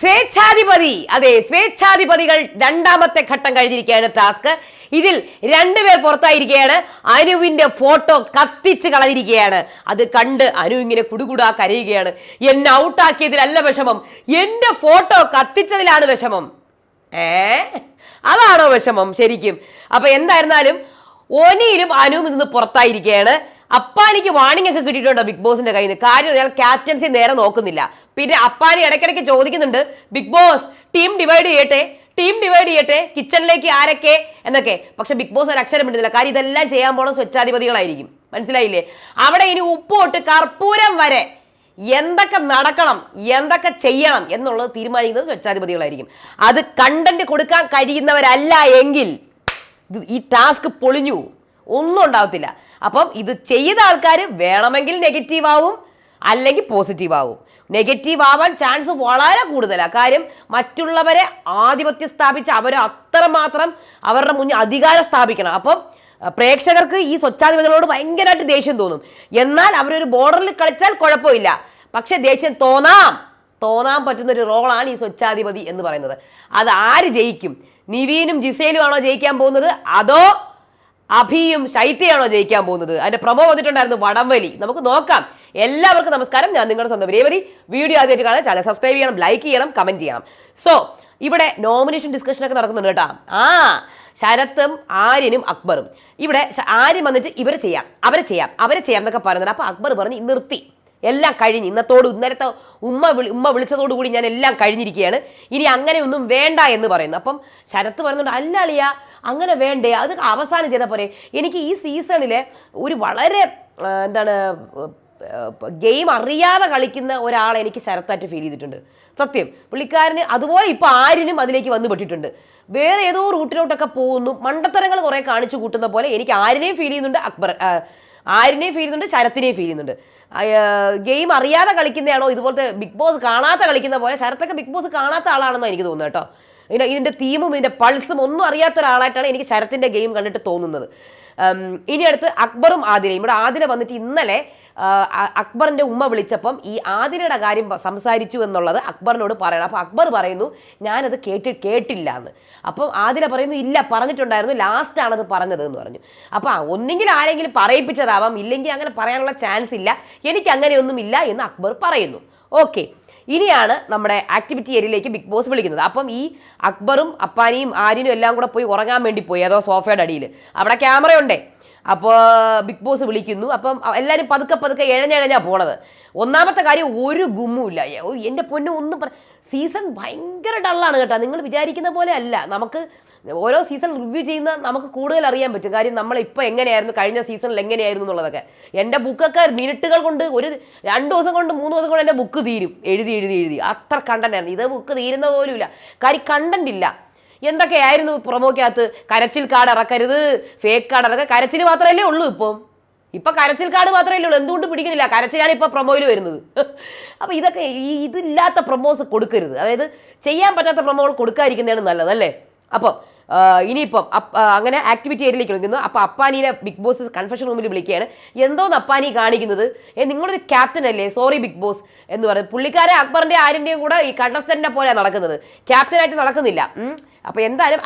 സ്വേച്ഛാധിപതി. അതെ സ്വേച്ഛാധിപതികൾ രണ്ടാമത്തെ ഘട്ടം കഴിഞ്ഞിരിക്കുകയാണ് ടാസ്ക്. ഇതിൽ രണ്ടുപേർ പുറത്തായിരിക്കുകയാണ്. അനുവിന്റെ ഫോട്ടോ കത്തിച്ച് കളഞ്ഞിരിക്കുകയാണ്. അത് കണ്ട് അനു ഇങ്ങനെ കുടുകുടാ കരയുകയാണ്. എന്നെ ഔട്ടാക്കിയതിലല്ല വിഷമം. എന്റെ ഫോട്ടോ കത്തിച്ചതിലാണ് വിഷമം. ഏ? അതാണോ വിഷമം ശരിക്കും? അപ്പൊ എന്തായിരുന്നാലും ഓനിയിലും അനുവും നിന്ന് പുറത്തായിരിക്കുകയാണ്. അപ്പാനിക്ക് വാണിംഗ് ഒക്കെ കിട്ടിയിട്ടുണ്ടോ ബിഗ് ബോസിന്റെ കയ്യിൽ നിന്ന് കാര്യം അയാൾ ക്യാപ്റ്റൻസി നേരെ നോക്കുന്നില്ല. പിന്നെ അപ്പാനി ഇടയ്ക്കിടയ്ക്ക് ചോദിക്കുന്നുണ്ട് ബിഗ് ബോസ് ടീം ഡിവൈഡ് ചെയ്യട്ടെ? ടീം ഡിവൈഡ് ചെയ്യട്ടെ? കിച്ചണിലേക്ക് ആരൊക്കെ? എന്നൊക്കെ. പക്ഷെ ബിഗ് ബോസ് ഒരു അക്ഷരം ഇടുന്നില്ല. കാര്യം ഇതെല്ലാം ചെയ്യാൻ പോണ സ്വച്ഛാധിപതികളായിരിക്കും. മനസ്സിലായില്ലേ? അവിടെ ഇനി ഉപ്പോട്ട് കർപ്പൂരം വരെ എന്തൊക്കെ നടക്കണം എന്തൊക്കെ ചെയ്യണം എന്നുള്ളത് തീരുമാനിക്കുന്നത് സ്വച്ഛാധിപതികളായിരിക്കും. അത് കണ്ടന്റ് കൊടുക്കാൻ കഴിയുന്നവരല്ല എങ്കിൽ ഈ ടാസ്ക് പൊളിഞ്ഞു. ഒന്നും ഉണ്ടാവത്തില്ല. അപ്പം ഇത് ചെയ്ത ആൾക്കാർ വേണമെങ്കിൽ നെഗറ്റീവ് ആവും അല്ലെങ്കിൽ പോസിറ്റീവ് ആവും. നെഗറ്റീവ് ആവാൻ ചാൻസ് വളരെ കൂടുതലാണ് കാര്യം മറ്റുള്ളവരെ ആധിപത്യം സ്ഥാപിച്ച് അവരെ അത്രമാത്രം അവരുടെ മുന്നിൽ അധികാരം സ്ഥാപിക്കണം. അപ്പം പ്രേക്ഷകർക്ക് ഈ സ്വച്ഛാധിപതികളോട് ഭയങ്കരമായിട്ട് ദേഷ്യം തോന്നും. എന്നാൽ അവരൊരു ബോർഡറിൽ കളിച്ചാൽ കുഴപ്പമില്ല. പക്ഷേ ദേഷ്യം തോന്നാം. തോന്നാൻ പറ്റുന്ന ഒരു റോളാണ് ഈ സ്വച്ഛാധിപതി എന്ന് പറയുന്നത്. അത് ആര് ജയിക്കും? നിവീനും ജിസേലും ആണോ ജയിക്കാൻ പോകുന്നത്? അതോ അഭിയും ശൈത്യയാണോ ജയിക്കാൻ പോകുന്നത്? അതിന്റെ പ്രമോ വന്നിട്ടുണ്ടായിരുന്നു വടംവലി. നമുക്ക് നോക്കാം. എല്ലാവർക്കും നമസ്കാരം. ഞാൻ നിങ്ങളുടെ സ്വന്തം രേവതി. വീഡിയോ ആദ്യമായിട്ട് കാണാൻ ചാനൽ സബ്സ്ക്രൈബ് ചെയ്യണം ലൈക്ക് ചെയ്യണം കമന്റ് ചെയ്യണം. സോ ഇവിടെ നോമിനേഷൻ ഡിസ്കഷൻ ഒക്കെ നടക്കുന്നുണ്ട് കേട്ടോ. ആ ശരത്തും ആര്യനും അക്ബറും. ഇവിടെ ആര്യം വന്നിട്ട് ഇവരെ ചെയ്യാം അവരെ ചെയ്യാം അവരെ ചെയ്യാം എന്നൊക്കെ പറയുന്നുണ്ട് അപ്പൊ അക്ബർ പറഞ്ഞ് നിർത്തി. എല്ലാം കഴിഞ്ഞ്. ഇന്നത്തോട് ഇന്നലത്തെ ഉമ്മ വിളി ഉമ്മ വിളിച്ചതോടുകൂടി ഞാൻ എല്ലാം കഴിഞ്ഞിരിക്കുകയാണ്. ഇനി അങ്ങനെയൊന്നും വേണ്ട എന്ന് പറയുന്നു. അപ്പം ശരത്ത് പറയുന്നുണ്ട് അല്ല അളിയ അങ്ങനെ വേണ്ടേ? അത് അവസാനം ചെയ്താൽ പോരെ. എനിക്ക് ഈ സീസണിലെ ഒരു വളരെ എന്താണ് ഗെയിം അറിയാതെ കളിക്കുന്ന ഒരാളെ എനിക്ക് ശരത്തായിട്ട് ഫീൽ ചെയ്തിട്ടുണ്ട്. സത്യം. പുള്ളിക്കാരന് അതുപോലെ ഇപ്പോൾ ആരിനും അതിലേക്ക് വന്നു പെട്ടിട്ടുണ്ട്. വേറെ ഏതോ റൂട്ടിലോട്ടൊക്കെ പോകുന്നു. മണ്ടത്തരങ്ങൾ കുറേ കാണിച്ചു കൂട്ടുന്ന പോലെ എനിക്ക് ആരിനെയും ഫീൽ ചെയ്യുന്നുണ്ട് അക്ബർ ആരിനെയും ഫീൽ ചെയ്യുന്നുണ്ട് ശരത്തിനെയും ഫീൽ ചെയ്യുന്നുണ്ട്. ഗെയിം അറിയാതെ കളിക്കുന്നതാണോ? ഇതുപോലത്തെ ബിഗ് ബോസ് കാണാത്ത കളിക്കുന്ന പോലെ ശരത്തൊക്കെ ബിഗ് ബോസ് കാണാത്ത ആളാണെന്നാണ് എനിക്ക് തോന്നുന്നത് കേട്ടോ. ഇതിന്റെ ഇതിന്റെ തീമും ഇതിന്റെ പൾസും ഒന്നും അറിയാത്ത ഒരാളായിട്ടാണ് എനിക്ക് ശരത്തിന്റെ ഗെയിം കണ്ടിട്ട് തോന്നുന്നത്. ഇനി അടുത്ത് അക്ബറും ആദിലയും. ഇവിടെ ആദില വന്നിട്ട് ഇന്നലെ അക്ബറിന്റെ ഉമ്മ വിളിച്ചപ്പം ഈ ആദിലയുടെ കാര്യം സംസാരിച്ചു എന്നുള്ളത് അക്ബറിനോട് പറയണം. അപ്പോൾ അക്ബർ പറയുന്നു ഞാനത് കേട്ടി കേട്ടില്ല എന്ന്. അപ്പം ആദില പറയുന്നു ഇല്ല പറഞ്ഞിട്ടുണ്ടായിരുന്നു. ലാസ്റ്റ് ആണത് പറഞ്ഞത് എന്ന് പറഞ്ഞു. അപ്പോൾ ഒന്നെങ്കിൽ ആരെങ്കിലും പറയിപ്പിച്ചതാവാം ഇല്ലെങ്കിൽ അങ്ങനെ പറയാനുള്ള ചാൻസ് ഇല്ല. എനിക്ക് അങ്ങനെയൊന്നും ഇല്ല എന്ന് അക്ബർ പറയുന്നു. ഓക്കെ ഇനിയാണ് നമ്മുടെ ആക്ടിവിറ്റി ഏരിയയിലേക്ക് ബിഗ് ബോസ് വിളിക്കുന്നത്. അപ്പം ഈ അക്ബറും അപ്പാനിയും ആര്യനും എല്ലാം കൂടെ പോയി ഉറങ്ങാൻ വേണ്ടി പോയി അതോ സോഫയുടെ അടിയിൽ. അവിടെ ക്യാമറയുണ്ടേ അപ്പോൾ ബിഗ് ബോസ് വിളിക്കുന്നു. അപ്പം എല്ലാവരും പതുക്കെ പതുക്കെ എഴഞ്ഞഴഞ്ഞാ പോണത്. ഒന്നാമത്തെ കാര്യം ഒരു ഗുമ്മുമില്ല. എന്റെ പൊന്നു ഒന്നും സീസൺ ഭയങ്കര ഡള്ളാണ് കേട്ടോ. നിങ്ങൾ വിചാരിക്കുന്ന പോലെ അല്ല. നമുക്ക് ഓരോ സീസൺ റിവ്യൂ ചെയ്യുന്ന നമുക്ക് കൂടുതൽ അറിയാൻ പറ്റും. കാര്യം നമ്മൾ ഇപ്പോൾ എങ്ങനെയായിരുന്നു കഴിഞ്ഞ സീസണിൽ എങ്ങനെയായിരുന്നു എന്നുള്ളതൊക്കെ. എന്റെ ബുക്കൊക്കെ മിനിറ്റുകൾ കൊണ്ട് ഒരു രണ്ട് ദിവസം കൊണ്ട് മൂന്ന് ദിവസം കൊണ്ട് എന്റെ ബുക്ക് തീരും. എഴുതി എഴുതി എഴുതി. അത്ര കണ്ടന്റ് ആയിരുന്നു. ഇത് ബുക്ക് തീരുന്ന പോലുമില്ല. കാര്യം കണ്ടന്റ് ഇല്ല. എന്തൊക്കെയായിരുന്നു പ്രൊമോക്കകത്ത് കരച്ചിൽ കാർഡ് ഇറക്കരുത് ഫേക്ക് കാർഡ് ഇറക്കുക കരച്ചിൽ മാത്രമല്ലേ ഉള്ളൂ ഇപ്പം. ഇപ്പൊ കരച്ചിൽ കാർഡ് മാത്രമേ ഉള്ളൂ. എന്തുകൊണ്ട് പിടിക്കുന്നില്ല? കരച്ചിലാണ് ഇപ്പൊ പ്രൊമോയിൽ വരുന്നത്. അപ്പൊ ഇതൊക്കെ ഈ ഇതില്ലാത്ത പ്രൊമോസ് കൊടുക്കരുത്. അതായത് ചെയ്യാൻ പറ്റാത്ത പ്രൊമോകൾ കൊടുക്കാതിരിക്കുന്നതാണ് നല്ലതല്ലേ അപ്പോൾ ഇനിയിപ്പം അങ്ങനെ ആക്ടിവിറ്റി ഏരിയയിലേക്ക് വിളിക്കുന്നു അപ്പോൾ അപ്പാനീനെ ബിഗ് ബോസ് കൺഫെഷൻ റൂമിൽ വിളിക്കുകയാണ്. എന്തോന്ന് അപ്പാനി കാണിക്കുന്നത്? ഏ നിങ്ങളൊരു ക്യാപ്റ്റൻ അല്ലേ? സോറി ബിഗ് ബോസ് എന്ന് പറയുന്നത് പുള്ളിക്കാരെ അക്ബറിന്റെ ആരിന്റെയും കൂടെ ഈ കണ്ടസ്റ്റന്റിനെ പോലെയാണ് നടക്കുന്നത്. ക്യാപ്റ്റനായിട്ട് നടക്കുന്നില്ല. അപ്പോൾ എന്തായാലും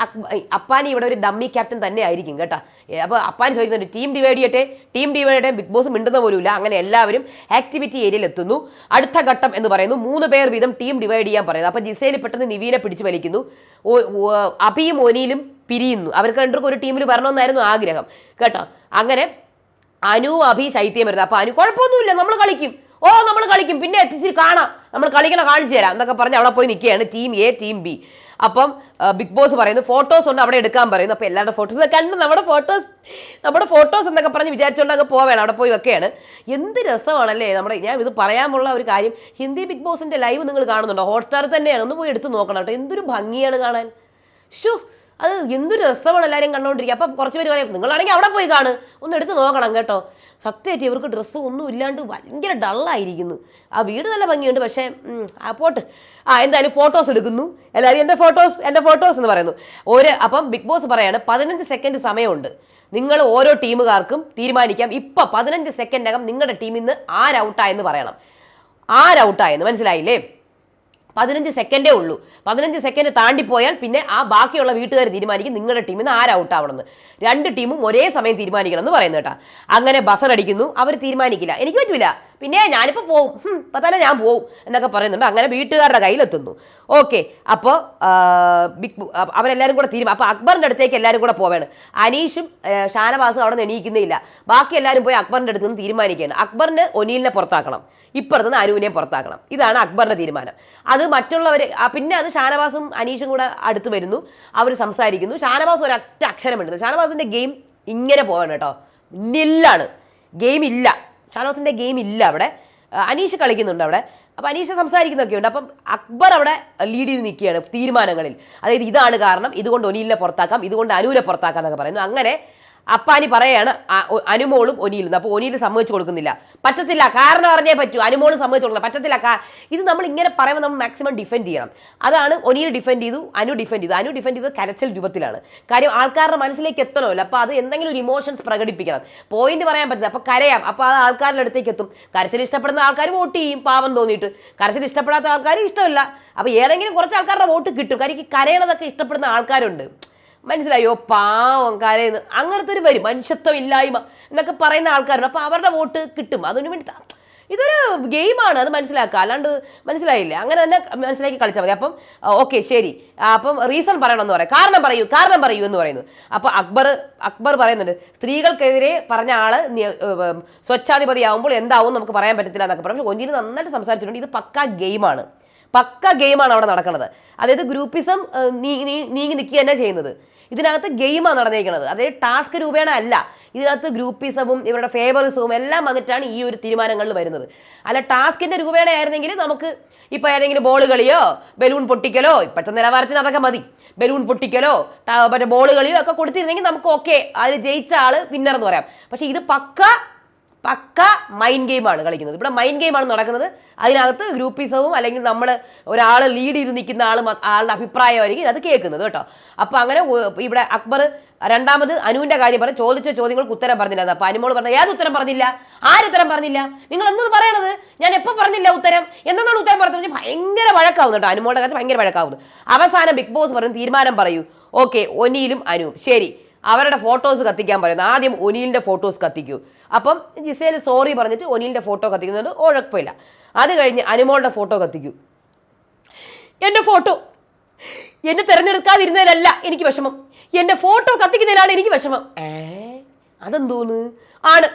അപ്പാനി ഇവിടെ ഒരു ഡമ്മി ക്യാപ്റ്റൻ തന്നെ ആയിരിക്കും കേട്ടോ അപ്പോൾ അപ്പാനി ചോദിക്കുന്നുണ്ട് ടീം ഡിവൈഡ് ചെയ്യട്ടെ? ടീം ഡിവൈഡ് ചെയ്യട്ടെ? ബിഗ് ബോസ് മിണ്ടുന്ന പോലുമില്ല. അങ്ങനെ എല്ലാവരും ആക്ടിവിറ്റി ഏരിയയിൽ എത്തുന്നു. അടുത്ത ഘട്ടം എന്ന് പറയുന്നു മൂന്ന് പേർ വീതം ടീം ഡിവൈഡ് ചെയ്യാൻ പറയുന്നത് അപ്പോൾ ജിസേൽ പെട്ടെന്ന് നിവീനെ പിടിച്ചു വലിക്കുന്നു. അഭിയും ഒനിയിലും പിരിയുന്നു. അവർക്ക് രണ്ടുപേർക്കും ഒരു ടീമിൽ വരണമെന്നായിരുന്നു ആഗ്രഹം. കേട്ടോ? അങ്ങനെ അനു അഭി ശൈത്യം വരുന്നത് അപ്പോൾ അനു കുഴപ്പമൊന്നുമില്ല നമ്മൾ കളിക്കും. ഓ നമ്മൾ കളിക്കും. പിന്നെ എത്തിച്ച് കാണാം. നമ്മൾ കളിക്കണം കാണിച്ചു തരാം. എന്നൊക്കെ പറഞ്ഞ് അവിടെ പോയി നിൽക്കുകയാണ് ടീം എ ടീം ബി അപ്പം ബിഗ് ബോസ് പറയുന്നു ഫോട്ടോസ് ഉണ്ട് അവിടെ എടുക്കാൻ പറയുന്നു. അപ്പോൾ എല്ലാവരുടെ ഫോട്ടോസ് കണ്ട് നമ്മുടെ ഫോട്ടോസ് നമ്മുടെ ഫോട്ടോസ് എന്നൊക്കെ പറഞ്ഞ് വിചാരിച്ചുകൊണ്ട് അങ്ങ് പോവേണം അവിടെ പോയി വെക്കുകയാണ് എന്ത് രസമാണല്ലേ നമ്മുടെ ഞാൻ ഇത് പറയാനുള്ള ഒരു കാര്യം ഹിന്ദി ബിഗ് ബോസിന്റെ ലൈവ് നിങ്ങൾ കാണുന്നുണ്ടോ? ഹോട്ട്സ്റ്റാർ തന്നെയാണ് ഒന്ന് പോയി എടുത്ത് നോക്കണം കേട്ടോ എന്തൊരു ഭംഗിയാണ് കാണാൻ. ഷു അത് എന്തൊരു രസമാണ് എല്ലാവരും കണ്ടുകൊണ്ടിരിക്കുക അപ്പം കുറച്ച് പേര് പറയും നിങ്ങളാണെങ്കിൽ അവിടെ പോയി കാണും ഒന്ന് എടുത്ത് നോക്കണം കേട്ടോ. സത്യമായിട്ട് ഇവർക്ക് ഡ്രസ്സ് ഒന്നും ഇല്ലാണ്ട് ഭയങ്കര ഡള്ളായിരിക്കുന്നു ആ വീട് നല്ല ഭംഗിയുണ്ട് പക്ഷേ ആ പോട്ട്. ആ എന്തായാലും ഫോട്ടോസ് എടുക്കുന്നു. എല്ലാവരും എന്റെ ഫോട്ടോസ് എന്റെ ഫോട്ടോസ് എന്ന് പറയുന്നു. ഒരു അപ്പം ബിഗ് ബോസ് പറയാണ് പതിനഞ്ച് സെക്കൻഡ് സമയമുണ്ട്. നിങ്ങൾ ഓരോ ടീമുകാർക്കും തീരുമാനിക്കാം. ഇപ്പം പതിനഞ്ച് സെക്കൻഡിനകം നിങ്ങളുടെ ടീമിൽ നിന്ന് ആരൗട്ടായെന്ന് പറയണം. ആരൗട്ടായെന്ന് മനസ്സിലായില്ലേ? പതിനഞ്ച് സെക്കൻഡേ ഉള്ളൂ. പതിനഞ്ച് സെക്കൻഡ് താണ്ടിപ്പോയാൽ പിന്നെ ആ ബാക്കിയുള്ള വീട്ടുകാർ തീരുമാനിക്കും നിങ്ങളുടെ ടീമിൽ നിന്ന് ആര് ഔട്ട് ആവണമെന്ന്. രണ്ട് ടീമും ഒരേ സമയം തീരുമാനിക്കണം എന്ന് പറയുന്നത് കേട്ടോ. അങ്ങനെ ബസർ അടിക്കുന്നു. അവർ തീരുമാനിക്കില്ല. എനിക്ക് പറ്റില്ല പിന്നെ ഞാനിപ്പോൾ പോവും. ഇപ്പം തന്നെ ഞാൻ പോവും എന്നൊക്കെ പറയുന്നുണ്ട്. അങ്ങനെ വീട്ടുകാരുടെ കയ്യിലെത്തുന്നു. ഓക്കെ അപ്പോൾ ബിഗ് അവരെല്ലാവരും കൂടെ തീരും. അപ്പോൾ അക്ബറിന്റെ അടുത്തേക്ക് എല്ലാവരും കൂടെ പോവാണ്. അനീഷും ഷാനവാസും അവിടെ നിന്ന് എണീക്കുന്നില്ല. ബാക്കി എല്ലാവരും പോയി അക്ബറിന്റെ അടുത്ത് നിന്ന് തീരുമാനിക്കുകയാണ്. അക്ബറിന് ഒനീലിനെ പുറത്താക്കണം. ഇപ്പുറത്ത് നിന്ന് അനുവിനെ പുറത്താക്കണം. ഇതാണ് അക്ബറിന്റെ തീരുമാനം. അത് മറ്റുള്ളവർ പിന്നെ അത് ഷാനവാസും അനീഷും കൂടെ അടുത്ത് വരുന്നു. അവർ സംസാരിക്കുന്നു. ഷാനവാസ് ഒരൊറ്റ അക്ഷരം ഉണ്ടെന്ന് ഷാനവാസിന്റെ ഗെയിം ഇങ്ങനെ പോവാണ് കേട്ടോ. നില്ലാണ്. ഗെയിം ഇല്ല ഷാനവാസിന്റെ ഗെയിം ഇല്ല അവിടെ. അനീഷ് കളിക്കുന്നുണ്ട് അവിടെ. അപ്പോൾ അനീഷ് സംസാരിക്കുന്നൊക്കെ ഉണ്ട് അപ്പം അക്ബർ അവിടെ ലീഡ് ചെയ്ത് നിൽക്കുകയാണ് തീരുമാനങ്ങളിൽ. അതായത് ഇതാണ് കാരണം. ഇതുകൊണ്ട് ഒനീലിനെ പുറത്താക്കാം. ഇതുകൊണ്ട് അനൂലെ പുറത്താക്കാം എന്നൊക്കെ പറയുന്നു. അങ്ങനെ അപ്പാനി പറയാണ് അനുമോളും ഒനിയിലും അപ്പോൾ ഒനിയിൽ സമ്മതിച്ചു കൊടുക്കുന്നില്ല. പറ്റത്തില്ല കാരണം പറഞ്ഞേ പറ്റൂ. അനുമോളും സമ്മതിച്ചു കൊടുക്കില്ല പറ്റത്തില്ല ഇത് നമ്മൾ ഇങ്ങനെ പറയുമ്പോൾ നമ്മൾ മാക്സിമം ഡിഫെൻഡ് ചെയ്യണം. അതാണ് ഒനിയിൽ ഡിഫെൻഡ് ചെയ്തു അനു ഡിഫെൻഡ് ചെയ്തു. അനു ഡിഫെൻഡ് ചെയ്തത് കരച്ചൽ രൂപത്തിലാണ്. കാര്യം ആൾക്കാരുടെ മനസ്സിലേക്ക് എത്തണമല്ലോ അപ്പോൾ അത് എന്തെങ്കിലും ഒരു ഇമോഷൻസ് പ്രകടിപ്പിക്കണം. പോയിന്റ് പറയാൻ പറ്റില്ല അപ്പോൾ കരയാം. അപ്പോൾ അത് ആൾക്കാരുടെ അടുത്തേക്ക് എത്തും. കരച്ചിൽ ഇഷ്ടപ്പെടുന്ന ആൾക്കാർ വോട്ട് ചെയ്യും പാവം തോന്നിയിട്ട്. കരച്ചിൽ ഇഷ്ടപ്പെടാത്ത ആൾക്കാർ ഇഷ്ടമില്ല. അപ്പോൾ ഏതെങ്കിലും കുറച്ച് ആൾക്കാരുടെ വോട്ട് കിട്ടും. കാര്യം കരയണതൊക്കെ ഇഷ്ടപ്പെടുന്ന ആൾക്കാരുണ്ട്. മനസ്സിലായോ പാവം കരയുന്നു. അങ്ങനത്തെ ഒരു വരും മനുഷ്യത്വം ഇല്ലായ്മ എന്നൊക്കെ പറയുന്ന ആൾക്കാരുണ്ട്. അപ്പോൾ അവരുടെ വോട്ട് കിട്ടും. അതിനു വേണ്ടി ഇതൊരു ഗെയിമാണ് അത് മനസ്സിലാക്കുക. അല്ലാണ്ട് മനസ്സിലായില്ല? അങ്ങനെ തന്നെ മനസ്സിലാക്കി കളിച്ചാൽ മതി. അപ്പം ഓക്കെ ശരി. അപ്പം റീസൺ പറയണമെന്ന് പറയാം. കാരണം പറയൂ കാരണം പറയൂ എന്ന് പറയുന്നു. അപ്പോൾ അക്ബർ അക്ബർ പറയുന്നുണ്ട് സ്ത്രീകൾക്കെതിരെ പറഞ്ഞ ആൾ സ്വച്ഛാധിപതിയാവുമ്പോൾ എന്താവും നമുക്ക് പറയാൻ പറ്റത്തില്ല എന്നൊക്കെ പറഞ്ഞു ഒന്നിന് നന്നായിട്ട് സംസാരിച്ചിട്ടുണ്ട്. ഇത് പക്ക ഗെയിമാണ്. പക്ക ഗെയിമാണ് അവിടെ നടക്കുന്നത് അതായത് ഗ്രൂപ്പിസം ഏഹ്, നീ- നീ- നീങ്ങി നിൽക്കുക തന്നെ ചെയ്യുന്നത്. ഇതിനകത്ത് ഗെയിമാണ് നടന്നിരിക്കുന്നത് അതായത് ടാസ്ക് രൂപേണ അല്ല. ഇതിനകത്ത് ഗ്രൂപ്പിസവും ഇവരുടെ ഫേവറിസവും എല്ലാം വന്നിട്ടാണ് ഈ ഒരു തീരുമാനങ്ങളിൽ വരുന്നത്. അല്ല ടാസ്കിന്റെ രൂപേണ ആയിരുന്നെങ്കിൽ നമുക്ക് ഇപ്പൊ ഏതെങ്കിലും ബോൾ കളിയോ ബലൂൺ പൊട്ടിക്കലോ ഇപ്പോഴത്തെ നിലവാരത്തിന് അതൊക്കെ മതി. ബലൂൺ പൊട്ടിക്കലോ മറ്റേ ബോൾ കളിയോ ഒക്കെ കൊടുത്തിരുന്നെങ്കിൽ നമുക്ക് ഓക്കെ അതിൽ ജയിച്ച ആൾ വിന്നർ എന്ന് പറയാം. പക്ഷെ ഇത് പക്ക പക്ക മൈൻഡ് ഗെയിമാണ് കളിക്കുന്നത്. ഇവിടെ മൈൻഡ് ഗെയിമാണ് നടക്കുന്നത്. അതിനകത്ത് ഗ്രൂപ്പിസവും അല്ലെങ്കിൽ നമ്മൾ ഒരാൾ ലീഡ് ചെയ്ത് നിൽക്കുന്ന ആൾ ആളുടെ അഭിപ്രായമായിരിക്കും അത് കേൾക്കുന്നത് കേട്ടോ. അപ്പോൾ അങ്ങനെ ഇവിടെ അക്ബർ രണ്ടാമത് അനുവിന്റെ കാര്യം പറഞ്ഞു ചോദിച്ച ചോദ്യങ്ങൾക്ക് ഉത്തരം പറഞ്ഞില്ല അപ്പോൾ അനുമോൾ പറഞ്ഞു ഏത് ഉത്തരം പറഞ്ഞില്ല? ആരുത്തരം പറഞ്ഞില്ല? നിങ്ങൾ എന്നത് പറയണത്? ഞാൻ എപ്പോൾ പറഞ്ഞില്ല ഉത്തരം? എന്താണ് ഉത്തരം പറഞ്ഞത്? ഭയങ്കര വഴക്കാവുന്നു കേട്ടോ. അനുമോളുടെ കാര്യത്തിൽ ഭയങ്കര വഴക്കാവുന്നു. അവസാനം ബിഗ് ബോസ് പറഞ്ഞു തീരുമാനം പറയൂ. ഓക്കെ ഒനിയിലും അനുവും. ശരി. അവരുടെ ഫോട്ടോസ് കത്തിക്കാൻ പറയുന്നത് ആദ്യം ഒനീലിന്റെ ഫോട്ടോസ് കത്തിക്കൂ. അപ്പം ജിസേൽ സോറി പറഞ്ഞിട്ട് ഒനീലിന്റെ ഫോട്ടോ കത്തിക്കുന്നുണ്ട് ഉഴപ്പില്ല അത് കഴിഞ്ഞ് അനുമോളുടെ ഫോട്ടോ കത്തിക്കൂ. എന്റെ ഫോട്ടോ. എന്നെ തിരഞ്ഞെടുക്കാതിരുന്നതിലല്ല എനിക്ക് വിഷമം. എന്റെ ഫോട്ടോ കത്തിക്കുന്നതിലാണ് എനിക്ക് വിഷമം. ഏ അതെന്തോന്ന്? ആണ്.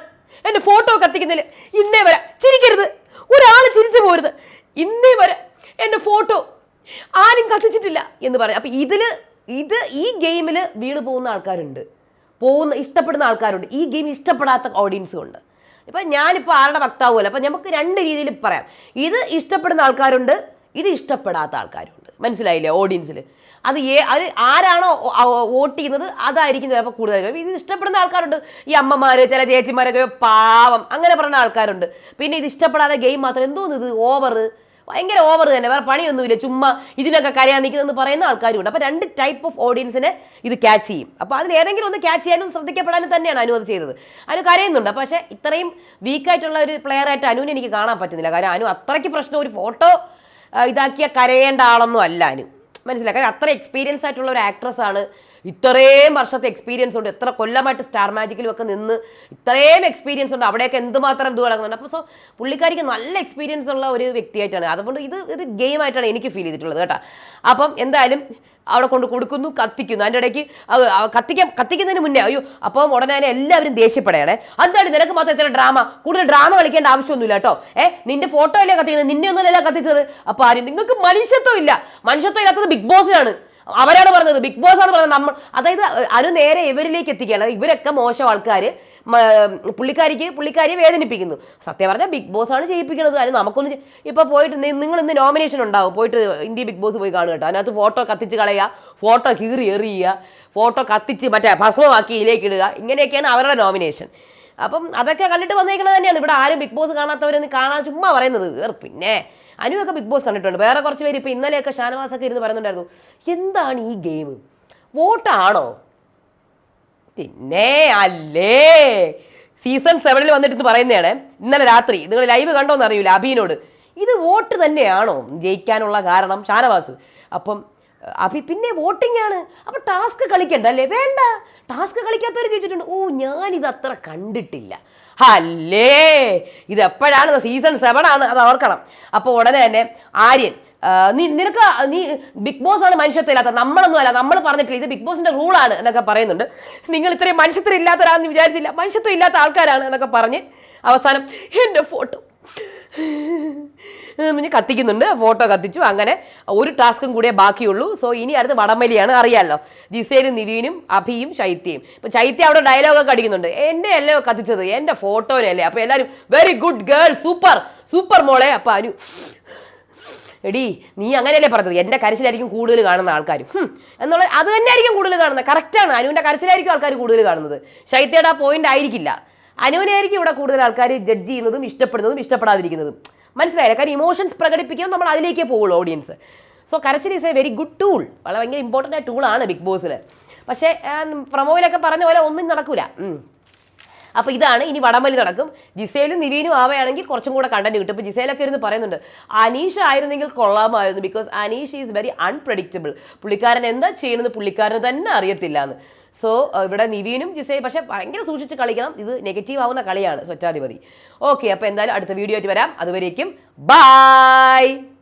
എന്റെ ഫോട്ടോ കത്തിക്കുന്നതിൽ ഇന്നേ വരെ ചിരിക്കരുത്. ഒരാൾ ചിരിച്ചു പോരുത്. ഇന്നേ വരെ എന്റെ ഫോട്ടോ ആരും കത്തിച്ചിട്ടില്ല എന്ന് പറയാം. അപ്പം ഇതിൽ ഇത് ഈ ഗെയിമിൽ വീണ് പോകുന്ന ആൾക്കാരുണ്ട്. പോകുന്ന ഇഷ്ടപ്പെടുന്ന ആൾക്കാരുണ്ട്. ഈ ഗെയിം ഇഷ്ടപ്പെടാത്ത ഓഡിയൻസും ഉണ്ട്. ഇപ്പം ഞാനിപ്പോൾ ആരുടെ വക്താവുമല്ലോ അപ്പം നമുക്ക് രണ്ട് രീതിയിൽ പറയാം. ഇത് ഇഷ്ടപ്പെടുന്ന ആൾക്കാരുണ്ട് ഇത് ഇഷ്ടപ്പെടാത്ത ആൾക്കാരുണ്ട്. മനസ്സിലായില്ലേ ഓഡിയൻസിൽ അത് ഏ അത് ആരാണോ വോട്ട് ചെയ്യുന്നത് അതായിരിക്കും ചിലപ്പോൾ കൂടുതൽ ഇത് ഇഷ്ടപ്പെടുന്ന ആൾക്കാരുണ്ട്. ഈ അമ്മമാർ ചില ചേച്ചിമാരൊക്കെ പാവം അങ്ങനെ പറയുന്ന ആൾക്കാരുണ്ട്. പിന്നെ ഇത് ഇഷ്ടപ്പെടാതെ ഗെയിം മാത്രം എന്തോന്ന് ഇത്? ഓവർ ഭയങ്കര ഓവർ തന്നെ. വേറെ പണിയൊന്നുമില്ല. ചുമ്മാ ഇതിനൊക്കെ കരയാൻ നിൽക്കുന്നതെന്ന് പറയുന്ന ആൾക്കാരുണ്ട്. അപ്പോൾ രണ്ട് ടൈപ്പ് ഓഫ് ഓഡിയൻസിനെ ഇത് ക്യാച്ച് ചെയ്യും. അപ്പോൾ അതിൽ ഏതെങ്കിലും ഒന്ന് ക്യാച്ച് ചെയ്യാനും ശ്രദ്ധിക്കപ്പെടാനും തന്നെയാണ് അനു അത് ചെയ്തത്. അനു കരയുന്നുണ്ട്. പക്ഷേ ഇത്രയും വീക്കായിട്ടുള്ള ഒരു പ്ലെയർ ആയിട്ട് അനുവിനെ എനിക്ക് കാണാൻ പറ്റുന്നില്ല. കാരണം അനു അത്രയ്ക്ക് പ്രശ്നം ഒരു ഫോട്ടോ ഇതാക്കിയ കരയേണ്ട ആളൊന്നും അല്ല അനു. മനസ്സിലായി? കാരണം അത്ര എക്സ്പീരിയൻസ് ആയിട്ടുള്ള ഒരു ആക്ട്രസ് ആണ് ഇത്രയും വർഷത്തെ എക്സ്പീരിയൻസ് ഉണ്ട്. എത്ര കൊല്ലമായിട്ട് സ്റ്റാർ മാജിക്കിലും ഒക്കെ നിന്ന് ഇത്രയും എക്സ്പീരിയൻസ് ഉണ്ട്. അവിടെയൊക്കെ എന്തുമാത്രം ഇത് കിടക്കുന്നുണ്ട് അപ്പോൾ സോ പുള്ളിക്കാരിക്ക് നല്ല എക്സ്പീരിയൻസ് ഉള്ള ഒരു വ്യക്തിയായിട്ടാണ്. അതുകൊണ്ട് ഇത് ഇത് ഗെയിം ആയിട്ടാണ് എനിക്ക് ഫീൽ ചെയ്തിട്ടുള്ളത് കേട്ടോ. അപ്പം എന്തായാലും അവിടെ കൊണ്ട് കൊടുക്കുന്നു കത്തിക്കുന്നു. അതിന്റെ ഇടയ്ക്ക് കത്തിക്കാൻ കത്തിക്കുന്നതിന് മുന്നേ അയ്യോ അപ്പം ഉടനെ തന്നെ എല്ലാവരും ദേഷ്യപ്പെടുകയാണേ. എന്താണ് നിനക്ക് മാത്രം ഇത്ര ഡ്രാമ കൂടുതൽ ഡ്രാമ കളിക്കേണ്ട ആവശ്യമൊന്നുമില്ല കേട്ടോ. ഏ നിന്റെ ഫോട്ടോ അല്ലേ കത്തിക്കുന്നത്? നിന്നെ ഒന്നുമല്ല കത്തിച്ചത്. അപ്പോൾ ആരും നിങ്ങൾക്ക് മനുഷ്യത്വം ഇല്ല. മനുഷ്യത്വം ഇല്ലാത്തത് ബിഗ് ബോസിനാണ് അവരാണ് പറഞ്ഞത്. ബിഗ് ബോസ് ആണ് പറഞ്ഞത്. നമ്മൾ അതായത് അനു നേരെ ഇവരിലേക്ക് എത്തിക്കുകയാണ്. ഇവരൊക്കെ മോശം ആൾക്കാർ പുള്ളിക്കാരിക്ക് പുള്ളിക്കാരിയെ വേദനിപ്പിക്കുന്നു. സത്യം പറഞ്ഞാൽ ബിഗ് ബോസ് ആണ് ചെയ്യിപ്പിക്കുന്നത്. അതിന് നമുക്കൊന്ന് ഇപ്പോൾ പോയിട്ട് നിങ്ങൾ ഇന്ന് നോമിനേഷൻ ഉണ്ടാവും. പോയിട്ട് ഇന്ത്യ ബിഗ് ബോസ് പോയി കാണുക കേട്ടോ. അതിനകത്ത് ഫോട്ടോ കത്തിച്ച് കളയുക. ഫോട്ടോ കീറി എറിയുക. ഫോട്ടോ കത്തിച്ച് മറ്റേ ഭസ്മമാക്കി ഇതിലേക്ക് ഇടുക. ഇങ്ങനെയൊക്കെയാണ് അവരുടെ നോമിനേഷൻ അപ്പം അതൊക്കെ കണ്ടിട്ട് വന്നേക്കുന്നത് തന്നെയാണ്. ഇവിടെ ആരും ബിഗ് ബോസ് കാണാത്തവരെന്ന് കാണാൻ ചുമ്മാ പറയുന്നത്. പിന്നെ അനുവൊക്കെ ബിഗ് ബോസ് കണ്ടിട്ടുണ്ട്. വേറെ കുറച്ച് പേര് ഇപ്പം ഇന്നലെയൊക്കെ ഷാനവാസൊക്കെ ഇരുന്ന് പറയുന്നുണ്ടായിരുന്നു. എന്താണ് ഈ ഗെയിം? വോട്ടാണോ? പിന്നെ അല്ലേ? സീസൺ സെവനിൽ വന്നിട്ട് പറയുന്നതാണ്. ഇന്നലെ രാത്രി നിങ്ങൾ ലൈവ് കണ്ടോന്ന് അറിയില്ല അബീനോട്. ഇത് വോട്ട് തന്നെയാണോ? ജയിക്കാനുള്ള കാരണം ഷാനവാസ്. അപ്പം അഭി പിന്നെ വോട്ടിംഗ് ആണ്. അപ്പൊ ടാസ്ക് കളിക്കണ്ട അല്ലേ? വേണ്ട. ടാസ്ക് കളിക്കാത്തവർ ചോദിച്ചിട്ടുണ്ട് ഓ ഞാനിത് അത്ര കണ്ടിട്ടില്ല. അല്ലേ? ഇത് എപ്പോഴാണ് സീസൺ സെവൻ ആണ്? അത് ഓർക്കണം. അപ്പോൾ ഉടനെ തന്നെ ആര്യൻ നീ നിനക്ക് നീ ബിഗ് ബോസ് ആണ് മനുഷ്യത്വമില്ലാത്ത നമ്മളൊന്നും അല്ല. നമ്മൾ പറഞ്ഞിട്ടില്ല. ഇത് ബിഗ് ബോസിന്റെ റൂളാണ് എന്നൊക്കെ പറയുന്നുണ്ട്. നിങ്ങൾ ഇത്രയും മനുഷ്യത്വം ഇല്ലാത്തവരാണെന്ന് വിചാരിച്ചില്ല. മനുഷ്യത്വം ഇല്ലാത്ത ആൾക്കാരാണ് എന്നൊക്കെ പറഞ്ഞ് അവസാനം എന്റെ ഫോട്ടോ പിന്നെ കത്തിക്കുന്നുണ്ട് ഫോട്ടോ കത്തിച്ചു. അങ്ങനെ ഒരു ടാസ്കും കൂടിയേ ബാക്കിയുള്ളൂ. സോ ഇനി അടുത്ത് വടംവലിയാണ്. അറിയാമല്ലോ ജിസേലും നിവീനും അഭിയും ശൈത്യയും. ഇപ്പൊ ചൈത്യ അവിടെ ഡയലോഗൊക്കെ അടിക്കുന്നുണ്ട്. എന്റെ അല്ലേ കത്തിച്ചത്? എന്റെ ഫോട്ടോനല്ലേ? അപ്പോൾ എല്ലാവരും very good girl super super മോളെ. അപ്പൊ അനു എടി നീ അങ്ങനെയല്ലേ പറഞ്ഞത്? എന്റെ കരച്ചിലായിരിക്കും കൂടുതൽ കാണുന്ന ആൾക്കാർ എന്നുള്ള അത് തന്നെയായിരിക്കും കൂടുതൽ കാണുന്നത്. കറക്റ്റാണ് അനുവിന്റെ കരച്ചിലായിരിക്കും ആൾക്കാർ കൂടുതൽ കാണുന്നത്. ശൈത്യയുടെ ആ പോയിന്റ് ആയിരിക്കില്ല. അനുവിനെ ആയിരിക്കും ഇവിടെ കൂടുതൽ ആൾക്കാർ ജഡ്ജ് ചെയ്യുന്നതും ഇഷ്ടപ്പെടുന്നതും ഇഷ്ടപ്പെടാതിരിക്കുന്നതും. മനസ്സിലായില്ല? കാരണം ഇമോഷൻസ് പ്രകടിപ്പിക്കാൻ നമ്മൾ അതിലേക്കേ പോകുള്ളൂ ഓഡിയൻസ് സോ കരച്ചിൽ is a very good tool വളരെ ഭയങ്കര ഇമ്പോർട്ടന്റ് ആയ ടൂളാണ് ബിഗ് ബോസിൽ പക്ഷേ പ്രമോയിലൊക്കെ പറഞ്ഞ പോലെ ഒന്നും നടക്കൂല. ഉം. അപ്പോൾ ഇതാണ് ഇനി വടംവലി നടക്കും. ജിസേലും നിവീനും ആവുകയാണെങ്കിൽ കുറച്ചും കൂടെ കണ്ടന്റ് കിട്ടും. ഇപ്പോൾ ജിസേലൊക്കെ ഇരുന്ന് പറയുന്നുണ്ട് അനീഷ് ആയിരുന്നെങ്കിൽ കൊള്ളാമായിരുന്നു because Aneesh is very unpredictable പുള്ളിക്കാരൻ എന്താ ചെയ്യണമെന്ന് പുള്ളിക്കാരന് തന്നെ അറിയത്തില്ല എന്ന് സോ ഇവിടെ നിവീനും ജിസേ പക്ഷേ ഭയങ്കര സൂക്ഷിച്ച് കളിക്കണം. ഇത് നെഗറ്റീവ് ആവുന്ന കളിയാണ് സ്വച്ഛാധിപതി. ഓക്കെ അപ്പോൾ എന്തായാലും അടുത്ത വീഡിയോ ആയിട്ട് വരാം. അതുവരേക്കും ബൈ